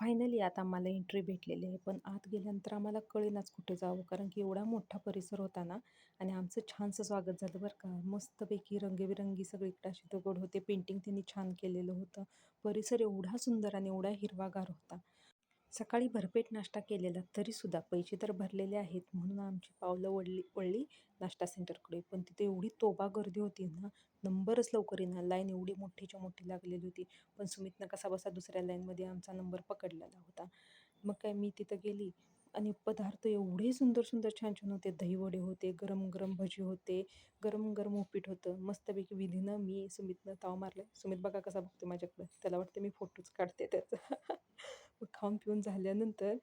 Finally आता आम्हाला entry भेटलेली आहे. पण आत गेल्यानंतर आम्हाला कळेनाच कुठे जावं. कारण की एवढा मोठा परिसर होता ना आणि आमचं छानसं स्वागत झालं बरं का. मस्तपैकी रंगीबिरंगी सगळीकडे अशी दगड होते. पेंटिंग त्यांनी छान केलेलं होतं. परिसर एवढा सुंदर आणि एवढा हिरवागार होता. सकाळी भरपेट नाश्ता केलेला तरीसुद्धा पैसे तर भरलेले आहेत म्हणून आमची पावलं वळली वळली नाश्ता सेंटरकडे. पण तिथे एवढी तोबा गर्दी होती ना नंबरच लवकर येणार लाईन एवढी मोठीच्या मोठी लागलेली होती. पण सुमितनं कसा बसा दुसऱ्या लाईनमध्ये आमचा नंबर पकडलेला होता. मग काय मी तिथं गेली आणि पदार्थ एवढे सुंदर सुंदर छान छान होते. दहीवडे होते गरम गरम भजी होते गरम गरम उपीट होतं. मस्तपैकी विधीनं मी सुमितनं ताव मारलं. सुमित बघा कसा बघतो माझ्याकडं. त्याला वाटतं मी फोटोच काढते त्याचं. खाऊन पिऊन झाल्यानंतर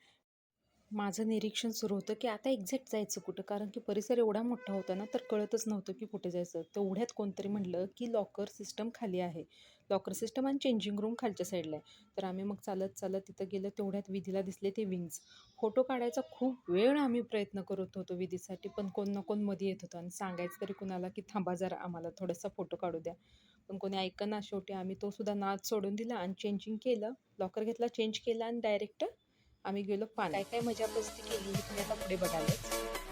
माझं निरीक्षण सुरू होतं की आता एक्झॅक्ट जायचं कुठं? कारण की परिसर एवढा मोठा होता ना तर कळतच नव्हतं की कुठे जायचं. तेवढ्यात कोणतरी म्हणलं की लॉकर सिस्टम खाली आहे. लॉकर सिस्टम आणि चेंजिंग रूम खालच्या साईडला आहे. तर आम्ही मग चालत चालत तिथं गेलं. तेवढ्यात विधीला दिसले ते विंग्स फोटो काढायचा खूप वेळ आम्ही प्रयत्न करत होतो विधीसाठी पण कोण ना कोणमध्ये येत होतं. आणि सांगायचं तरी कुणाला की थांबा जरा आम्हाला थोडासा फोटो काढू द्या. पण कोणी ऐकना शेवटी आम्ही तो सुद्धा नाद सोडून दिला आणि चेंजिंग केलं. लॉकर घेतला चेंज केला आणि डायरेक्ट आम्ही गेलो पाणी काय काय मजा मस्ती केली तुम्ही आता पुढे बघालच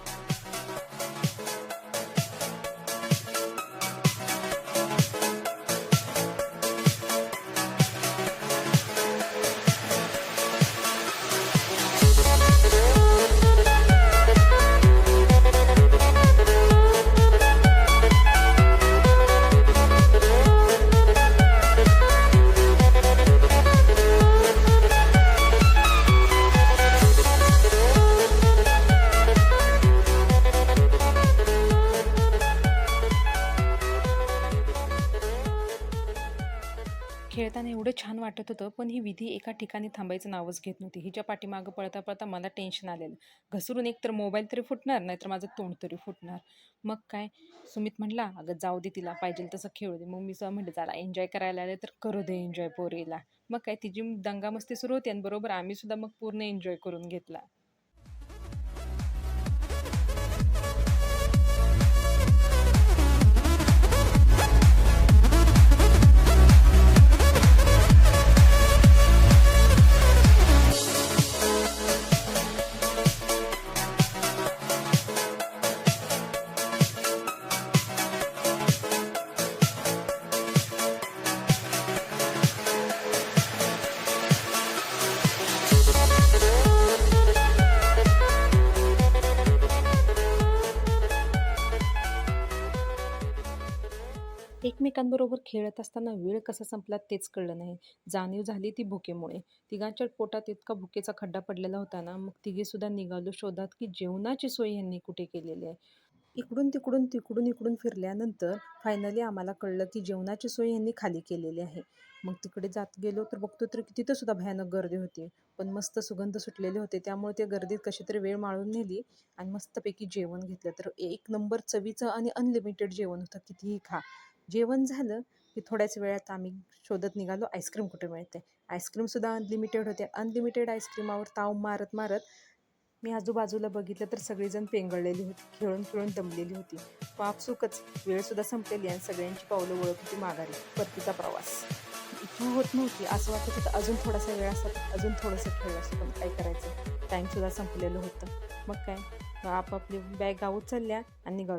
खेळताना एवढं छान वाटत होतं पण ही विधी एका ठिकाणी थांबायचं नावच घेत नव्हती. हिच्या पाठीमागं पळता पळता मला टेन्शन आलेलं. घसरून एक तर मोबाईल तरी फुटणार नाहीतर माझं तोंड तरी फुटणार. मग काय? सुमित म्हटला अगं जाऊ दे तिला पाहिजे तसं खेळू दे. मग मी असं म्हटलं चला एन्जॉय करायला आले तर करू दे एन्जॉय पोरीला. मग काय तिची दंगामस्ती सुरू होती आणि बरोबर आम्ही सुद्धा मग पूर्ण एन्जॉय करून घेतला. एकमेकांबरोबर खेळत असताना वेळ कसा संपला तेच कळलं नाही. जाणीव झाली ती भुकेमुळे. तिघांच्या पोटात इतका भुकेचा खड्डा पडलेला होता ना मग तिघेसुद्धा निघालो शोधात की जेवणाची सोय यांनी कुठे केलेली आहे? इकडून तिकडून तिकडून इकडून फिरल्यानंतर फायनली आम्हाला कळलं की जेवणाची सोय यांनी खाली केलेली आहे. मग तिकडे जात गेलो तर बघतो तर तिथं सुद्धा भयानक गर्दी होती. पण मस्त सुगंध सुटलेले होते. त्यामुळे ते गर्दीत कशी तरी वेळ माळून नेली आणि मस्तपैकी जेवण घेतलं. तर एक नंबर चवीचं आणि अनलिमिटेड जेवण होतं. कितीही खा. जेवण झालं की थोड्याच वेळात आम्ही शोधत निघालो आईस्क्रीम कुठे मिळते? आईस्क्रीमसुद्धा अनलिमिटेड होते. अनलिमिटेड आईस्क्रीमावर ताव मारत मारत मी आजूबाजूला बघितलं तर सगळीजण पेंगळलेली होती खेळून खेळून दमलेली होती. आपसुकच वेळसुद्धा संपलेली आणि सगळ्यांची पावलं ओळख होती माघारी परतीचा प्रवास. इथून होत नव्हती. असं वाटत होतं अजून थोडासा वेळ असतात अजून थोडंसं खेळ असतं पण काय करायचं? टाईमसुद्धा संपलेलं होतं. मग काय? आपापली बॅग गावत चालल्या आणि निघालो.